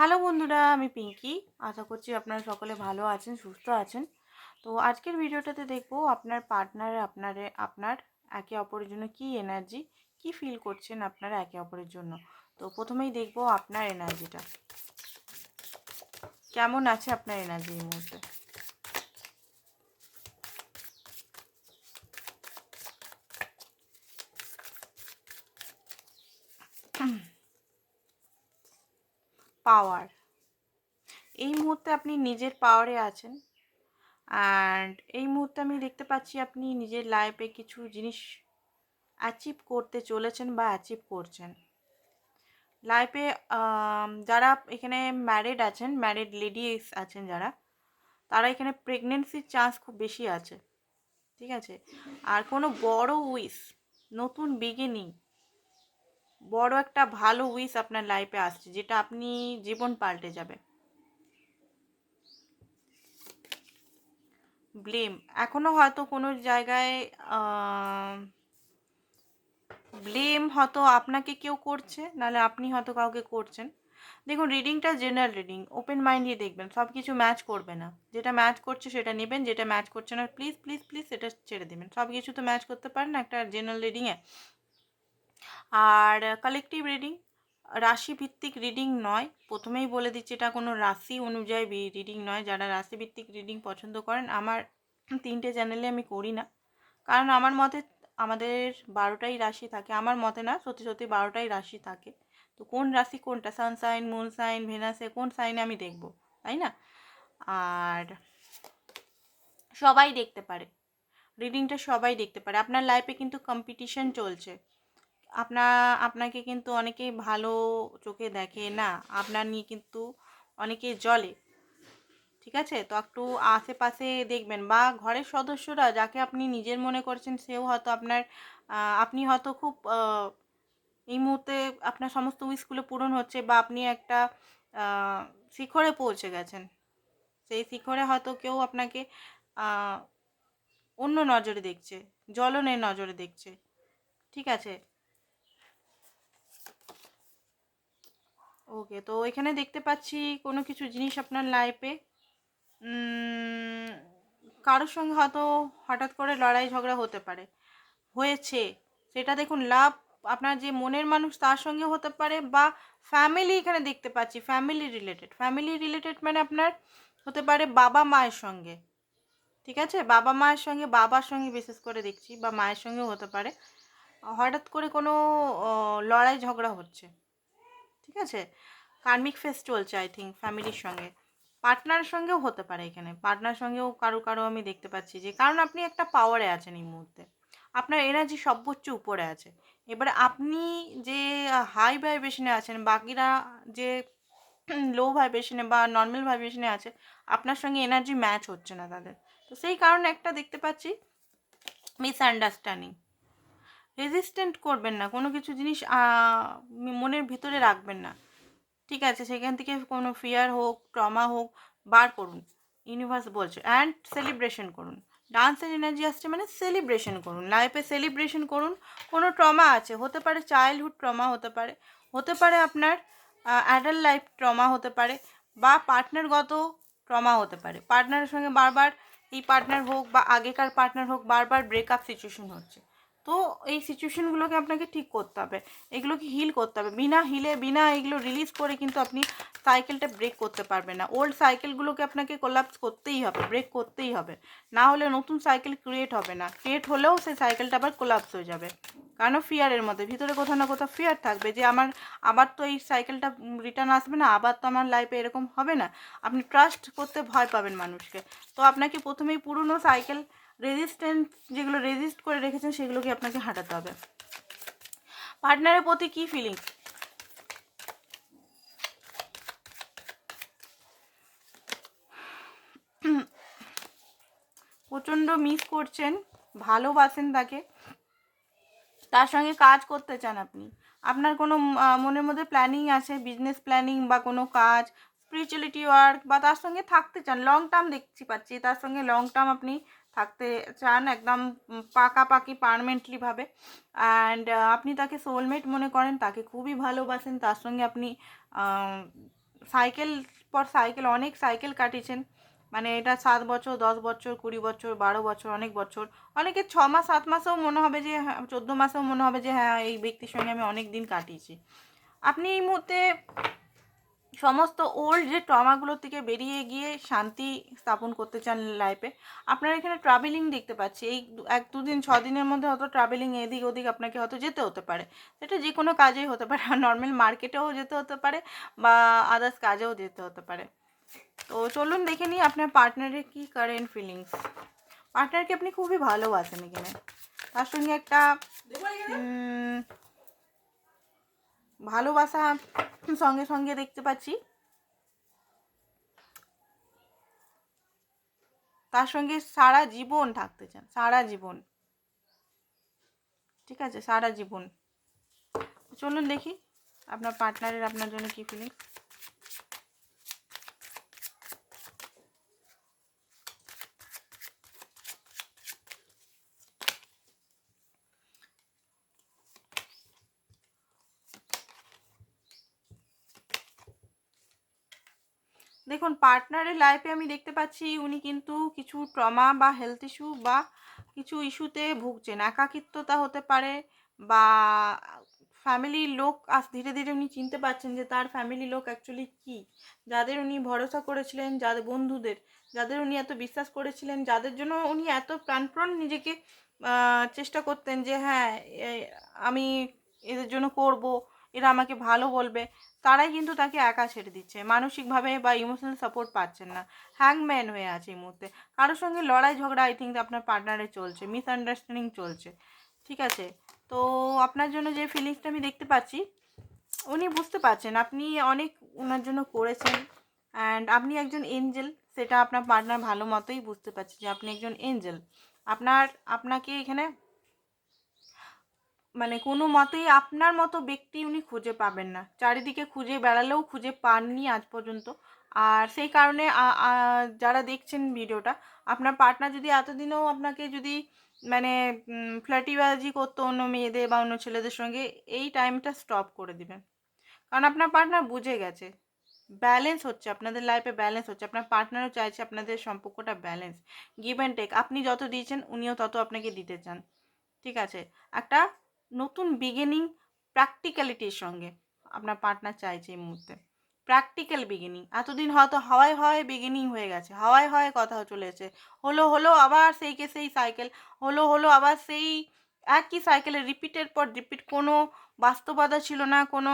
Hello বন্ধুরা, আমি পিঙ্কি। আশা করছি আপনারা সকলে ভালো আছেন, সুস্থ আছেন। তো আজকের ভিডিওটাতে দেখব আপনার পার্টনারে, আপনারে, আপনার একে অপরের জন্য কি এনার্জি, কি ফিল করছেন আপনারা একে অপরের জন্য। তো প্রথমেই দেখব আপনার এনার্জিটা। কেমন আছে আপনার এনার্জি এই মুহূর্তে? পাওয়ার এই মুহূর্তে আপনি নিজের পাওয়ারে আছেন অ্যান্ড এই মুহূর্তে আমি দেখতে পাচ্ছি আপনি নিজের লাইফে কিছু জিনিস অ্যাচিভ করতে চলেছেন বা অ্যাচিভ করছেন। লাইফে যারা এখানে ম্যারিড আছেন ম্যারিড লেডিস আছেন যারা, তারা এখানে প্রেগনেন্সির চান্স খুব বেশি আছে, ঠিক আছে? আর কোনো বড় উইস নতুন বিগিনিং বড় একটা ভালো উইস আপনার লাইফে আসছে, যেটা আপনি জীবন পাল্টে যাবে ব্লেম এখনও হয়তো কোনো জায়গায় ব্লেম হয়তো আপনাকে কেউ করছে, নাহলে আপনি হয়তো কাউকে করছেন। দেখুন রিডিংটা জেনারেল রিডিং ওপেন মাইন্ড দেখবেন সব কিছু ম্যাচ করবে না। যেটা ম্যাচ করছে সেটা নেবেন, যেটা ম্যাচ করছে না প্লিজ প্লিজ প্লিজ সেটা ছেড়ে দেবেন। সব কিছু তো ম্যাচ করতে পারেন একটা জেনারেল রিডিংয়ে আর কালেকটিভ রিডিং রাশি ভিত্তিক রিডিং নয়। প্রথমেই বলে দিচ্ছি, এটা কোনো রাশি অনুযায়ী রিডিং নয়। যারা রাশি ভিত্তিক রিডিং পছন্দ করেন, আমার তিনটে চ্যানেলে আমি করি না। কারণ আমার মতে আমাদের বারোটাই রাশি থাকে। আমার মতে না, সত্যি সত্যি বারোটাই রাশি থাকে। তো কোন রাশি কোনটা? সানসাইন মুন সাইন ভেনাসে কোন সাইনে আমি দেখব, তাই না? আর সবাই দেখতে পারে। রিডিংটা সবাই দেখতে পারে। আপনার লাইফে কিন্তু কম্পিটিশন চলছে। আপনার আপনাকে কিন্তু অনেকেই ভালো চোখে দেখে না। আপনার নিয়ে কিন্তু অনেকে জলে ঠিক আছে? তো একটু আশেপাশে দেখবেন বা ঘরের সদস্যরা যাকে আপনি নিজের মনে করছেন, সেও হয়তো আপনার আপনি হয়তো খুব এই মুহূর্তে আপনার সমস্ত উইসগুলো পূরণ হচ্ছে বা আপনি একটা শিখরে পৌঁছে গেছেন। সেই শিখরে হয়তো কেউ আপনাকে অন্য নজরে দেখছে, জ্বলনের নজরে দেখছে। ঠিক আছে? ওকে, তো এখানে দেখতে পাচ্ছি কোনো কিছু জিনিস আপনার লাইফে কারোর সঙ্গে হয়তো হঠাৎ করে লড়াই ঝগড়া হতে পারে, হয়েছে। সেটা দেখুন লাভ আপনার যে মনের মানুষ তার সঙ্গে হতে পারে বা ফ্যামিলি এখানে দেখতে পাচ্ছি ফ্যামিলি রিলেটেড ফ্যামিলি রিলেটেড মানে আপনার হতে পারে বাবা মায়ের সঙ্গে, ঠিক আছে? বাবা মায়ের সঙ্গে, বাবার সঙ্গে বিশেষ করে দেখছি বা মায়ের সঙ্গেও হতে পারে। হঠাৎ করে কোনো লড়াই ঝগড়া হচ্ছে। ঠিক আছে? কার্মিক ফেস চলছে আই থিঙ্ক ফ্যামিলির সঙ্গে। পার্টনারের সঙ্গেও হতে পারে এখানে। পার্টনার সঙ্গেও কারও কারও আমি দেখতে পাচ্ছি যে, কারণ আপনি একটা পাওয়ারে আছেন এই মুহূর্তে। আপনার এনার্জি সর্বোচ্চ উপরে আছে। এবারে আপনি যে হাই ভাইব্রেশনে আছেন, বাকিরা যে লো ভাইব্রেশনে বা নর্মাল ভাইব্রেশনে আছে, আপনার সঙ্গে এনার্জি ম্যাচ হচ্ছে না তাদের। তো সেই কারণে একটা দেখতে পাচ্ছি মিসআন্ডারস্ট্যান্ডিং রেজিস্ট্যান্ট করবেন না, কোনো কিছু জিনিস মনের ভিতরে রাখবেন না। ঠিক আছে, সেখান থেকে কোনো ফিয়ার হোক ট্রমা হোক, বার করুন। ইউনিভার্স বলছে অ্যান্ড সেলিব্রেশন করুন। ডান্সের এনার্জি আসছে মানে সেলিব্রেশন করুন। লাইফে সেলিব্রেশন করুন। কোনো ট্রমা আছে, হতে পারে চাইল্ডহুড ট্রমা হতে পারে হতে পারে আপনার অ্যাডাল্ট লাইফ ট্রমা হতে পারে, বা পার্টনারগত ট্রমা হতে পারে। পার্টনারের সঙ্গে বারবার এই পার্টনার হোক বা আগেকার পার্টনার হোক, বারবার ব্রেকআপ সিচুয়েশন হচ্ছে। তো এই সিচুয়েশনগুলোকে আপনাকে ঠিক করতে হবে। এগুলোকে হিল করতে হবে। বিনা হিলে বিনা এগুলো রিলিজ করে কিন্তু আপনি সাইকেলটা ব্রেক করতে পারবেন না। ওল্ড সাইকেলগুলোকে আপনাকে কোলাপস করতেই হবে ব্রেক করতেই হবে। না হলে নতুন সাইকেল ক্রিয়েট হবে না। ক্রিয়েট হলেও সেই সাইকেলটা আবার কোলাপস হয়ে যাবে। কারণ ফিয়ারের মধ্যে? ভিতরে কোথাও না কোথাও ফিয়ার থাকবে যে আমার, আবার তো এই সাইকেলটা রিটার্ন আসবে না, আবার তো আমার লাইফে এরকম হবে না। আপনি ট্রাস্ট করতে ভয় পাবেন মানুষকে। তো আপনাকে প্রথমেই পুরনো সাইকেল রেজিস্ট্যান্স যেগুলো রেজিস্ট করে রেখেছেন, সেগুলোকে আপনাকে হাঁটাতে হবে। পার্টনারের প্রতি কী ফিলিংস প্রচণ্ড মিস করছেন, ভালোবাসেন তাকে। তার সঙ্গে কাজ করতে চান আপনি। আপনার কোনো মনের মধ্যে প্ল্যানিং আছে বিজনেস প্ল্যানিং বা কোনো কাজ স্পিরিচুয়ালিটি ওয়ার্ক বা তার সঙ্গে থাকতে চান লং টার্ম দেখছি, পাচ্ছি, তার সঙ্গে লং টার্ম আপনি থাকতে চান একদম পাকাপাকি পারমানেন্টলিভাবে অ্যান্ড আপনি তাকে সোলমেট মনে করেন, তাকে খুবই ভালোবাসেন, তার সঙ্গে আপনি সাইকেল পর সাইকেল অনেক সাইকেল কাটিয়েছেন। মানে এটা সাত বছর, দশ বছর, কুড়ি বছর, বারো বছর, অনেক বছর। অনেকে ছ মাস, সাত মাসেও মনে হবে যে হ্যাঁ চোদ্দ মাসেও মনে হবে যে হ্যাঁ এই ব্যক্তির সঙ্গে আমি অনেক দিন কাটিয়েছি। আপনি এই মুহূর্তে সমস্ত ওল্ড যে ট্রমাগুলো থেকে বেরিয়ে গিয়ে শান্তি স্থাপন করতে চান লাইফে আপনার এখানে ট্রাভেলিং দেখতে পাচ্ছি। এই দু- এক দুদিন ছ দিনের মধ্যে হয়তো ট্রাভেলিং এদিক ওদিক আপনাকে হয়তো যেতে হতে পারে। সেটা যে কোনো কাজেই হতে পারে। নর্মাল মার্কেটেও যেতে হতে পারে বা আদার্স কাজেও যেতে হতে পারে। তো চলুন দেখে নিই আপনার পার্টনারের কি কারেন্ট ফিলিংস পার্টনারকে আপনি খুবই ভালোবাসেন এখানে। তার সঙ্গে একটা ভালোবাসা সঙ্গে সঙ্গে দেখতে পাচ্ছি। তার সঙ্গে সারা জীবন থাকতে চান, সারা জীবন। ঠিক আছে, সারা জীবন। চলুন দেখি আপনার পার্টনারের আপনার জন্য কি ফিলিংস দেখুন পার্টনারের লাইফে আমি দেখতে পাচ্ছি উনি কিন্তু কিছু ট্রমা বা হেলথ ইস্যু বা কিছু ইস্যুতে ভুগছেন। একাকিত্বতা হতে পারে বা ফ্যামিলির লোক আজ ধীরে ধীরে উনি চিনতে পারছেন যে তার ফ্যামিলি লোক অ্যাকচুয়ালি কী। যাদের উনি ভরসা করেছিলেন যাদের বন্ধুদের, যাদের উনি এত বিশ্বাস করেছিলেন, যাদের জন্য উনি এত প্রাণপ্রণ নিজেকে চেষ্টা করতেন যে হ্যাঁ আমি এদের জন্য করব। এরা আমাকে ভালো বলবে, তারাই কিন্তু তাকে একা ছেড়ে দিচ্ছে। মানসিকভাবে বা ইমোশনাল সাপোর্ট পাচ্ছেন না। হ্যাংম্যান হয়ে আছে এই মুহূর্তে। কারোর সঙ্গে লড়াই ঝগড়া আই থিঙ্ক আপনার পার্টনারে চলছে মিসআন্ডারস্ট্যান্ডিং চলছে। ঠিক আছে? তো আপনার জন্য যে ফিলিংসটা আমি দেখতে পাচ্ছি, উনি বুঝতে পারছেন, আপনি অনেক ওনার জন্য করেছেন। অ্যান্ড আপনি একজন এঞ্জেল সেটা আপনার পার্টনার ভালো মতোই বুঝতে পারছে যে আপনি একজন এঞ্জেল আপনার, আপনাকে এখানে মানে কোনো মতেই আপনার মতো ব্যক্তি উনি খুঁজে পাবেন না। চারিদিকে খুঁজে বেড়ালেও খুঁজে পাননি আজ পর্যন্ত। আর সেই কারণে যারা দেখছেন ভিডিওটা, আপনার পার্টনার যদি এতদিনও আপনাকে যদি মানে ফ্ল্যাটিবাজি করতো অন্য মেয়েদের বা অন্য ছেলেদের সঙ্গে, এই টাইমটা স্টপ করে দিবেন। কারণ আপনার পার্টনার বুঝে গেছে। ব্যালেন্স হচ্ছে, আপনাদের লাইফে ব্যালেন্স হচ্ছে। আপনার পার্টনারও চাইছে আপনাদের সম্পর্কটা ব্যালেন্স গিভ অ্যান্ড টেক আপনি যত দিয়েছেন, উনিও তত আপনাকে দিতে চান। ঠিক আছে? একটা নতুন বিগিনিং প্র্যাকটিক্যালিটির সঙ্গে আপনার পার্টনার চাইছে এই মুহূর্তে। প্র্যাকটিক্যাল বিগিনিং এতদিন হয়তো হাওয়ায় হয় বিগিনিং হয়ে গেছে, হাওয়ায় হয় কথা চলেছে হলো হলো আবার সেই কে সেই সাইকেল হলো হলো আবার সেই একই সাইকেলে রিপিটের পর রিপিট কোনো বাস্তবতা ছিল না, কোনো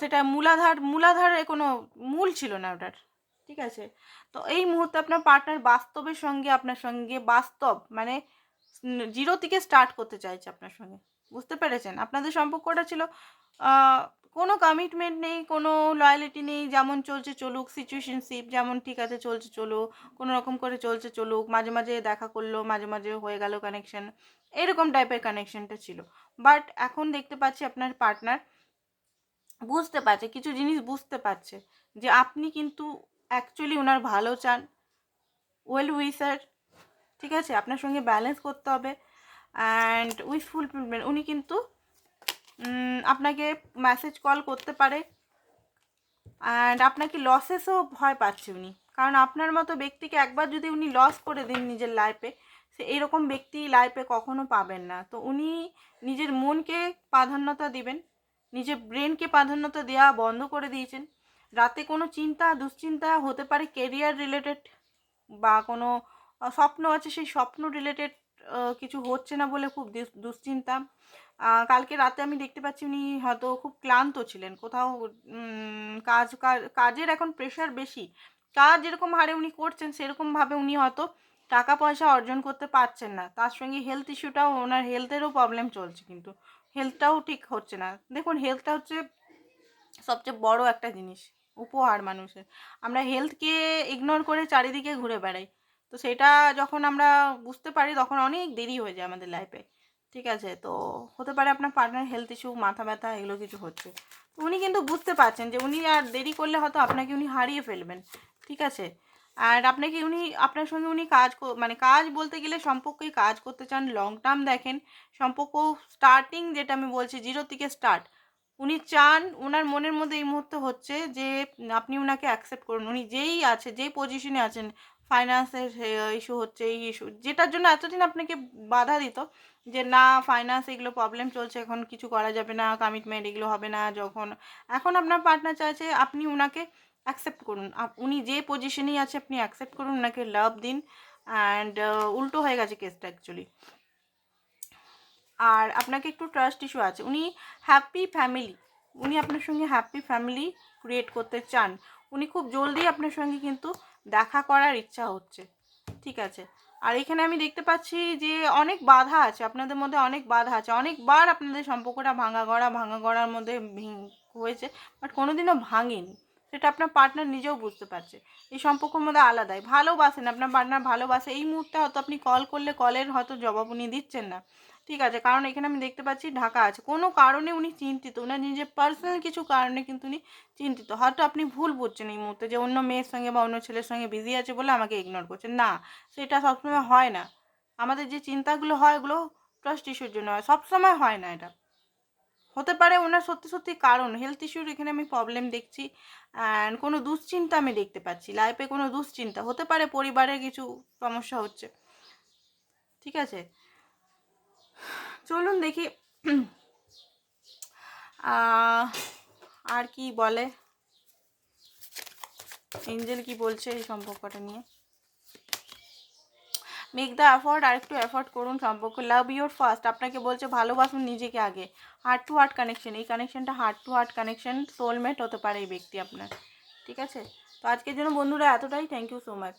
সেটা মূলাধার, মূলাধারে কোনো মূল ছিল না ওটার। ঠিক আছে? তো এই মুহূর্তে আপনার পার্টনার বাস্তবের সঙ্গে, আপনার সঙ্গে বাস্তব মানে জিরো থেকে স্টার্ট করতে চাইছে আপনার সঙ্গে। বুঝতে পেরেছেন? আপনাদের সম্পর্কটা ছিল কোনো কমিটমেন্ট নেই, কোনো লয়ালিটি নেই, যেমন চলছে চলুক সিচুয়েশনশিপ যেমন ঠিক আছে চলছে চলুক, কোনো রকম করে চলছে চলুক, মাঝে মাঝে দেখা করল, মাঝে মাঝে হয়ে গেল কানেকশন এরকম টাইপের কানেকশনটা ছিল। বাট এখন দেখতে পাচ্ছি আপনার পার্টনার বুঝতে পারছে, কিছু জিনিস বুঝতে পারছে যে আপনি কিন্তু অ্যাকচুয়ালি ওনার ভালো চান। ওয়েল উইসার ঠিক আছে? আপনার সঙ্গে ব্যালেন্স করতে হবে অ্যান্ড উইথ ফুলফিলমেন্ট উনি কিন্তু আপনাকে মেসেজ কল করতে পারে অ্যান্ড আপনাকে লসেসও ভয় পাচ্ছে উনি। কারণ আপনার মতো ব্যক্তিকে একবার যদি উনি লস করে দিন নিজের লাইফে সে এরকম ব্যক্তি লাইফে কখনো পাবেন না। তো উনি নিজের মনকে প্রাধান্যতা দিবেন, নিজের ব্রেনকে প্রাধান্যতা দেওয়া বন্ধ করে দিয়েছেন। রাতে কোনো চিন্তা, দুশ্চিন্তা হতে পারে কেরিয়ার রিলেটেড বা কোনো স্বপ্ন আছে, সেই স্বপ্ন রিলেটেড কিছু হচ্ছে না বলে খুব দুশ্চিন্তা। কালকে রাতে আমি দেখতে পাচ্ছি উনি হয়তো খুব ক্লান্ত ছিলেন। কোথাও কাজ- কাজের এখন প্রেশার বেশি। কাজ যেরকম হারে উনি করছেন সেরকমভাবে উনি হয়তো টাকা পয়সা অর্জন করতে পারছেন না। তার সঙ্গে হেলথ ইস্যুটাও ওনার হেলথেরও প্রবলেম চলছে কিন্তু হেলথটাও ঠিক হচ্ছে না। দেখুন হেলথটা হচ্ছে সবচেয়ে বড় একটা জিনিস, উপহার মানুষের। আমরা হেলথকে ইগনোর করে চারিদিকে ঘুরে বেড়াই। তো সেটা যখন আমরা বুঝতে পারি তখন অনেক দেরি হয়ে যায় আমাদের লাইফে ঠিক আছে? তো হতে পারে আপনার পার্টনার হেলথ ইস্যু মাথা ব্যথা, এগুলো কিছু হচ্ছে। তো উনি কিন্তু বুঝতে পারছেন যে উনি আর দেরি করলে হয়তো আপনাকে উনি হারিয়ে ফেলবেন। ঠিক আছে? আর আপনাকে উনি, আপনার সঙ্গে উনি কাজ মানে কাজ বলতে গেলে সম্পর্কে কাজ করতে চান লং টার্ম দেখেন, সম্পর্ক স্টার্টিং যেটা আমি বলছি জিরো থেকে স্টার্ট উনি চান ওনার মনের মধ্যে এই মুহূর্তে হচ্ছে যে আপনি ওনাকে অ্যাকসেপ্ট করুন। উনি যেই আছে, যেই পজিশনে আছেন ফাইন্যান্সের ইস্যু হচ্ছে, এই ইস্যু যেটার জন্য এতদিন আপনাকে বাধা দিত যে না ফাইন্যান্স এগুলো প্রবলেম চলছে, এখন কিছু করা যাবে না কমিটমেন্ট এগুলো হবে না, যখন, এখন আপনার পার্টনার চাইছে, আপনি ওনাকে অ্যাকসেপ্ট করুন। উনি যে পজিশনেই আছে, আপনি অ্যাকসেপ্ট করুন ওনাকে লাভ দিন অ্যান্ড উল্টো হয়ে গেছে কেসটা অ্যাকচুয়ালি আর আপনাকে একটু ট্রাস্ট ইস্যু আছে, উনি হ্যাপি ফ্যামিলি উনি আপনার সঙ্গে হ্যাপি ফ্যামিলি ক্রিয়েট করতে চান, উনি খুব জলদি আপনার সঙ্গে কিন্তু দেখা করার ইচ্ছা হচ্ছে। ঠিক আছে? আর এখানে আমি দেখতে পাচ্ছি যে অনেক বাধা আছে। আপনাদের মধ্যে অনেক বাধা আছে। অনেকবার আপনাদের সম্পর্কটা ভাঙা গড়া, ভাঙা গড়ার মধ্যে হয়েছে, বাট কোনোদিনও ভাঙেনি। সেটা আপনার পার্টনার নিজেও বুঝতে পারছে। এই সম্পর্কের মধ্যে আলাদাই। ভালোবাসেন, আপনার পার্টনার ভালোবাসে। এই মুহূর্তে হয়তো আপনি কল করলে কলের হয়তো জবাব উনি দিচ্ছেন না। ঠিক আছে, কারণ এখানে আমি দেখতে পাচ্ছি ঢাকা আছে। কোনো কারণে উনি চিন্তিত, উনার নিজের পার্সোনাল কিছু কারণে কিন্তু উনি চিন্তিত। হয়তো আপনি ভুল বুঝছেন এই মুহূর্তে যে অন্য মেয়ের সঙ্গে বা অন্য ছেলের সঙ্গে বিজি আছে বলে আমাকে ইগনোর করছেন। না, সেটা সবসময় হয় না। আমাদের যে চিন্তাগুলো হয় ওগুলো ট্রাস্ট ইস্যুর জন্য হয়। সবসময় হয় না এটা। হতে পারে ওনার সত্যি সত্যি কারণ হেলথ ইস্যুর এখানে আমি প্রবলেম দেখছি অ্যান্ড কোনো দুশ্চিন্তা আমি দেখতে পাচ্ছি। লাইফে কোনো দুশ্চিন্তা, হতে পারে পরিবারের কিছু সমস্যা হচ্ছে। ঠিক আছে? চলুন দেখি। আর কি বলে? এঞ্জেল কি বলছে এই সম্পর্কটা নিয়ে? মেক দ্য এফোর্ট আর একটু এফোর্ট করুন সম্পর্ক। লাভ ইউর ফার্স্ট আপনাকে বলছে ভালোবাসুন নিজেকে আগে। হার্ট টু হার্ট কানেকশন এই কানেকশনটা heart to heart connection soulmate হতে পারে এই ব্যক্তি আপনার। ঠিক আছে? তো আজকের জন্য বন্ধুরা এতটাই। Thank you so much